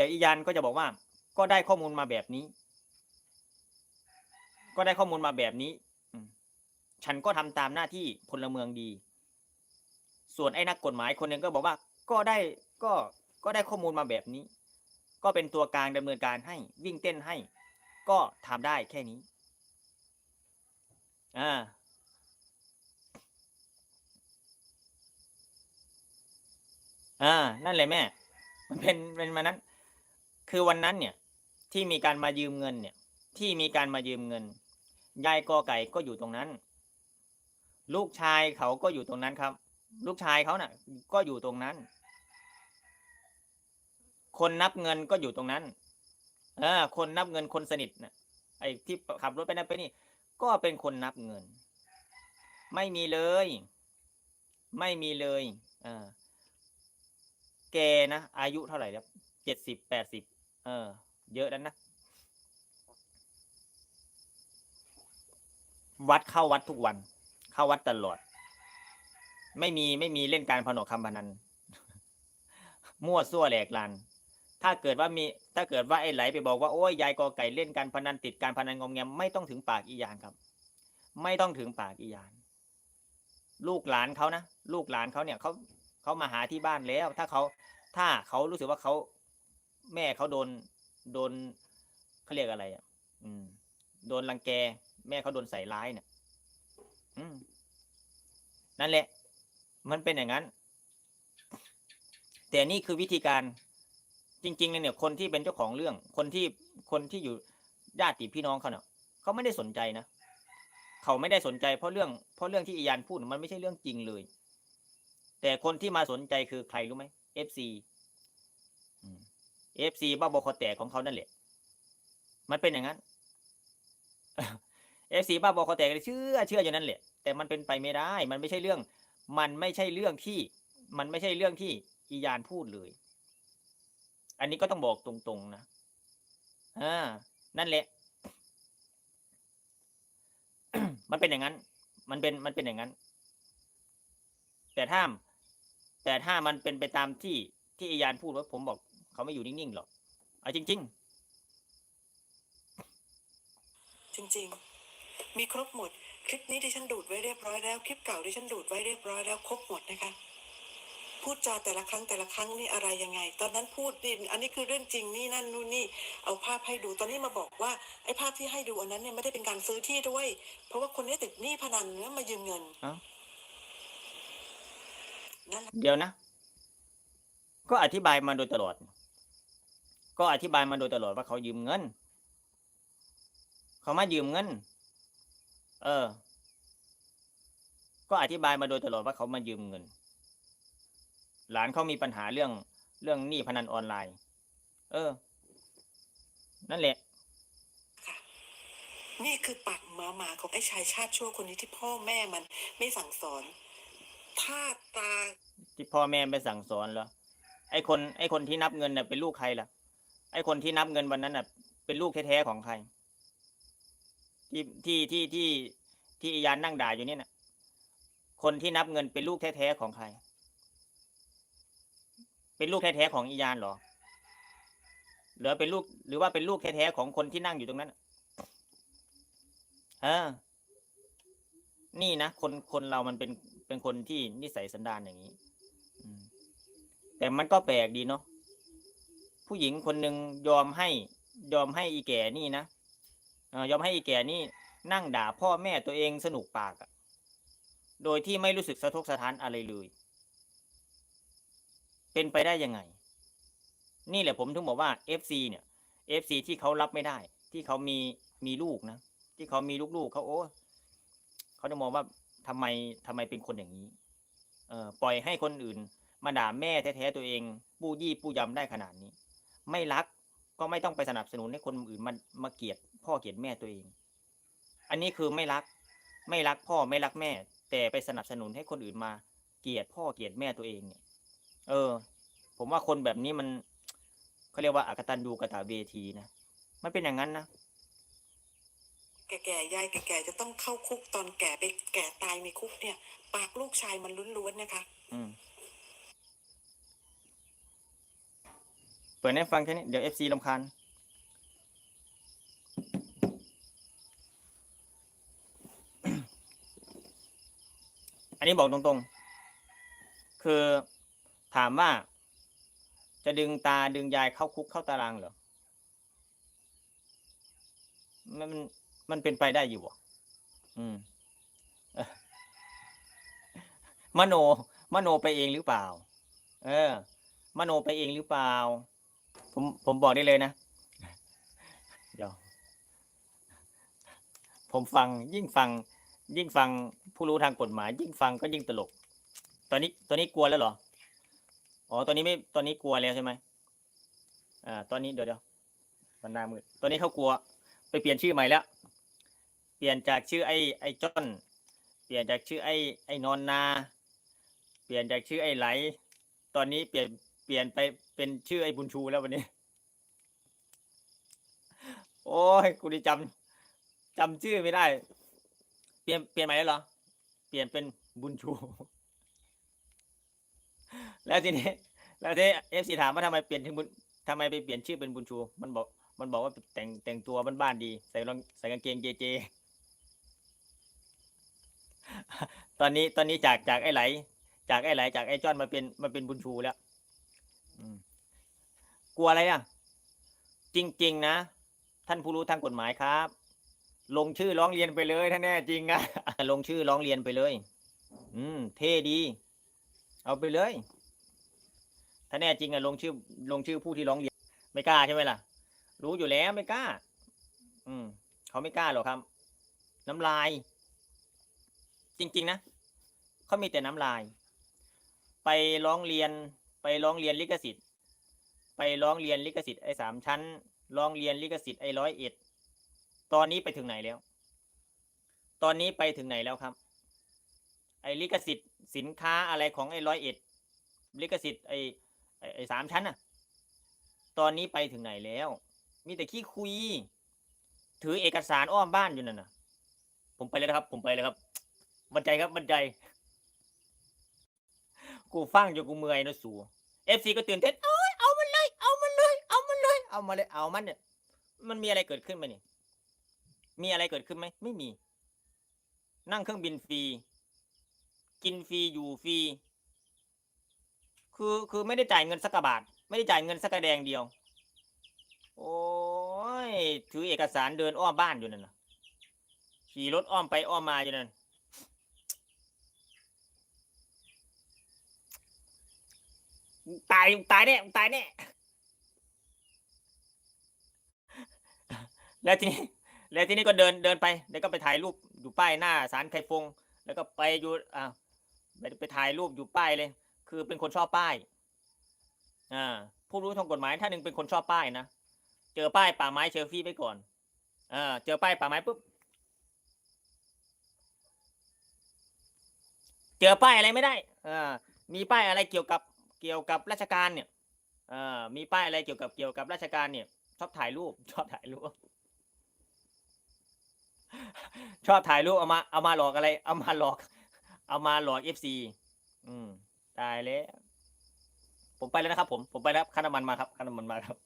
ดี๋ยวอียันก็จะบอกว่า ก็ได้ข้อมูลมาแบบนี้ ก็ได้ข้อมูลมาแบบนี้ฉันก็ทำตามหน้าที่พลเมืองดี ส่วนไอ้นักกฎหมายคนหนึ่งก็บอกว่า ก็ได้ก็ก็ได้ข้อมูลมาแบบนี้ ก็เป็นตัวกลางดำเนินการให้วิ่งเต้นให้ ก็ทำได้แค่นี้อ่าอ่า นั่นแหละแม่ มันเป็นเป็นมานั้น คือวันนั้นเนี่ยที่มีการมายืมเงินเนี่ย ที่มีการมายืมเงินยายกอไก่ก็อยู่ตรงนั้น ลูกชายเขาก็อยู่ตรงนั้นครับ ลูกชายเขาน่ะ ก็อยู่ตรงนั้น คนนับเงินก็อยู่ตรงนั้น เออ คนนับเงินคนสนิทน่ะไอ้ที่ขับรถไปนั่นไปนี่ ก็เป็นคนนับเงิน ไม่มีเลย ไม่มีเลย เออแกนะอายุเท่าไหร่แล้วเจ็ดสิบแปดสิบ ออ เยอะแล้วนะ วัดเข้าวัดทุกวัน เข้าวัดตลอด ไม่มีไม่มีเล่นการพนกคำพนัน มั่วซั่วแหลกลาน ถ้าเกิดว่ามี ถ้าเกิดว่าไอ้ไหลไปบอกว่าโอ้ยยายกอไก่เล่นการพนันติดการพนันงมแงมไม่ต้องถึงปากอียานครับ ไม่ต้องถึงปากอียาน ลูกหลานเขานะลูกหลานเขาเนี่ยเขาเขามาหาที่บ้านแล้ว ถ้าเขาถ้าเขารู้สึกว่าเขา แม่เขาโดนโดนเขาเรียกอะไรอะ อืม โดนรังแก แม่เขาโดนใส่ร้ายเนี่ยอืม นั่นแหละ มันเป็นอย่างนั้น แต่นี่คือวิธีการจริงๆเลยเนี่ย คนที่เป็นเจ้าของเรื่อง คนที่คนที่อยู่ญาติพี่น้องเขาเนี่ยเขาไม่ได้สนใจนะเขาไม่ได้สนใจเพราะเรื่องเพราะเรื่องที่อียานพูดมันไม่ใช่เรื่องจริงเลย แต่คนที่มาสนใจคือใครรู้ไหม FC อื ม FC บ้าบอคอแตกของเขานั่นแหละ มันเป็นอย่างนั้น FC บ้าบอคอแตกเชื่อเชื่ออยู่นั่นแหละ แต่มันเป็นไปไม่ได้ มันไม่ใช่เรื่อง มันไม่ใช่เรื่องที่ มันไม่ใช่เรื่องที่อียานพูดเลย อันนี้ก็ต้องบอกตรงๆนะอ่านั่นแหละ มันเป็นอย่างนั้น มันเป็นมันเป็นอย่างนั้น แต่ถ้าแต่ถ้ามันเป็นไปตามที่ที่อียานพูดว่าผมบอก เขาไม่อยู่นิ่งๆหรอกเอาจริงจริง ๆ มีครบหมด คลิปนี้ที่ฉันดูดไว้เรียบร้อยแล้ว คลิปเก่าที่ฉันดูดไว้เรียบร้อยแล้วครบหมดนะคะ พูดจาแต่ละครั้งแต่ละครั้งนี่อะไรยังไง ตอนนั้นพูดนี่อันนี้คือเรื่องจริงนี่นั่นนู่นนี่ เอาภาพให้ดู ตอนนี้มาบอกว่าไอ้ภาพที่ให้ดูอันนั้นเนี่ยไม่ได้เป็นการซื้อที่ด้วย เพราะว่าคนนี้ติดหนี้พนันแล้วมายืมเงินๆเอ้านั่นแหละเดี๋ยวนะ ก็อธิบายมาโดยตลอด ก็อธิบายมาโดยตลอดว่าเขายืมเงิน เขามายืมเงิน เออ ก็อธิบายมาโดยตลอดว่าเขามายืมเงิน หลานเขามีปัญหาเรื่องเรื่องหนี้พนันออนไลน์ เออ นั่นแหละค่ะนี่คือปากหมาหมาของไอ้ชายชาติชั่วคนนี้ที่พ่อแม่มันไม่สั่งสอน ถ้าตา ที่พ่อแม่ไปสั่งสอนเหรอ ไอคน ไอคนที่นับเงินน่ะเป็นลูกใครล่ะ ไอคนที่นับเงินวันนั้นน่ะ เป็นลูกแท้ๆของใคร ที่ที่ที่ที่ที่อียานนั่งด่าอยู่เนี่ยน่ะคนที่นับเงินเป็นลูกแท้ๆของใคร เป็นลูกแท้ๆของอียานเหรอ หรือเป็นลูก หรือว่าเป็นลูกแท้ๆของคนที่นั่งอยู่ตรงนั้นน่ะเออ นี่นะคนคนเรามันเป็นเป็นคนที่นิสัยสันดานอย่างนี้แต่มันก็แปลกดีเนาะ ผู้หญิงคนหนึ่งยอมให้ยอมให้อีแก่นี่นะอยอมให้อีแก่นี่นั่งด่าพ่อแม่ตัวเองสนุกปากอะโดยที่ไม่รู้สึกสะทกสะท้านอะไรเลย เป็นไปได้ยังไง นี่แหละผมถึงบอกว่า FC เนี่ย FC ที่เขารับไม่ได้ ที่เขามีมีลูกนะ ที่เขามีลูกๆเขาโอ้เขาจะมองว่าทำไมทำไมเป็นคนอย่างนี้ เออปล่อยให้คนอื่น มาด่าแม่แท้ๆตัวเอง ปู้ยี่ปู้ยำได้ขนาดนี้ ไม่รักก็ไม่ต้องไปสนับสนุนให้คนอื่นมามาเกลียดพ่อเกลียดแม่ตัวเอง อันนี้คือไม่รัก ไม่รักพ่อไม่รักแม่ แต่ไปสนับสนุนให้คนอื่นมาเกลียดพ่อเกลียดแม่ตัวเองเนี่ย เออ ผมว่าคนแบบนี้มันเขาเรียกว่าอากตันยูกตเวทีนะมันเป็นอย่างนั้นนะแก่ๆยายแก่ๆจะต้องเข้าคุกตอนแก่ไปแก่ตายในคุกเนี่ย ปากลูกชายมันล้วนๆนะคะ อืม เปิดให้ฟังแค่นี้ เดี๋ยวเอฟซีลำคาญอันนี้บอกตรงๆ คือถามว่า จะดึงตาดึงยายเข้าคุกเข้าตารางเหรอ มันมันเป็นไปได้อยู่บ่อืมมโน มโนไปเองหรือเปล่า เออ มโนไปเองหรือเปล่า ผมผมบอกได้เลยนะ เดี๋ยว ผมฟังยิ่งฟัง ยิ่งฟังผู้รู้ทางกฎหมาย ยิ่งฟังก็ยิ่งตลก ตอนนี้ตอนนี้กลัวแล้วเหรอ อ๋อตอนนี้ไม่ตอนนี้กลัวแล้วใช่ไหมอ่า ตอนนี้เดี๋ยวเดี๋ยวมันหน้ามืดตอนนี้เขากลัว ไปเปลี่ยนชื่อใหม่แล้ว เปลี่ยนจากชื่อไอ้ไอ้จ้อนเปลี่ยนจากชื่อไอ้ไอ้นอนนา เปลี่ยนจากชื่อไอ้ไหล ตอนนี้เปลี่ยนเปลี่ยนไป เป็นชื่อไอ้บุญชูแล้ววันนี้ โอ้ยกูได้จำจำชื่อไม่ได้ เปลี่ยนเปลี่ยนใหม่แล้วเหรอ เปลี่ยนเป็นบุญชู แล้วทีนี้แล้วทีเอฟซีถามว่าทำไมเปลี่ยนถึงบุญทำไมไปเปลี่ยนชื่อเป็นบุญชู มันบอก มันบอกว่าแต่งแต่งตัวบ้านๆดี ใส่รองใส่กางเกงเจเจ ตอนนี้ตอนนี้จากจากไอ้ไหล จากไอ้ไหลจากไอ้จ้อนมาเป็นมาเป็นบุญชูแล้ว อืม กลัวอะไรอะ จริง ๆ นะ ท่านผู้รู้ทางกฎหมายครับ ลงชื่อร้องเรียนไปเลยถ้าแน่จริงอะลงชื่อร้องเรียนไปเลย อืม เท่ดี เอาไปเลย ถ้าแน่จริงอะลงชื่อ ลงชื่อผู้ที่ร้องเรียน ไม่กล้าใช่ไหมล่ะ รู้อยู่แล้วไม่กล้า อืม เขาไม่กล้าหรอกครับ น้ำลาย จริง ๆ นะเขามีแต่น้ำลาย ไปร้องเรียน ไปร้องเรียนลิขสิทธิ์ ไปร้องเรียนลิขสิทธิ์ไอ้สามชั้น ร้องเรียนลิขสิทธิ์ไอ้ร้อยเอ็ดตอนนี้ไปถึงไหนแล้ว ตอนนี้ไปถึงไหนแล้วครับ ไอ้ลิขสิทธิ์สินค้าอะไรของไอ้ร้อยเอ็ดลิขสิทธิ์ไอ้ไอ้สามชั้นน่ะตอนนี้ไปถึงไหนแล้ว มีแต่ขี้คุย ถือเอกสารอ้อมบ้านอยู่นั่นน่ะผมไปเลยครับ ผมไปเลยครับบันใจครับบันใจ กูฟังจนกูเมื่อยนะสูเอฟซีก็ตื่นเต้นเลย เอามันเลย เอามาเลยเอามันเนี่ย มันมีอะไรเกิดขึ้นไหมเนี่ยมีอะไรเกิดขึ้นไหมไม่มี นั่งเครื่องบินฟรี กินฟรีอยู่ฟรีคือคือไม่ได้จ่ายเงินสักบาท ไม่ได้จ่ายเงินสักแดงเดียว โอ้ยถือเอกสารเดินอ้อมบ้านอยู่นั่นนะขี่รถอ้อมไปอ้อมมาอยู่นั่นตายตายแน่ตายแน่ แล้วทีนี้แล้วทีนี้ก็เดินเดินไป แล้วก็ไปถ่ายรูปอยู่ป้ายหน้าศาลไคฟง แล้วก็ไปอยู่อ่าไปไปถ่ายรูปอยู่ป้ายเลย คือเป็นคนชอบป้าย อ่า ผู้รู้ทางกฎหมายท่านหนึ่งเป็นคนชอบป้ายนะ เจอป้ายป่าไม้เชลฟี่ไปก่อนอ่าเจอป้ายป่าไม้ปุ๊บ เจอป้ายอะไรไม่ได้อ่ามีป้ายอะไรเกี่ยวกับเกี่ยวกับราชการเนี่ยอ่ามีป้ายอะไรเกี่ยวกับเกี่ยวกับราชการเนี่ย ชอบถ่ายรูป ชอบถ่ายรูป ชอบถ่ายรูปเอามาเอามาหลอกอะไร เอามาหลอก เอามาหลอกเอฟซีอืมตายแล้วผมไปแล้วนะครับ ผมผมไปแล้วค่าน้ำมันมาครับค่าน้ำมันมาครับ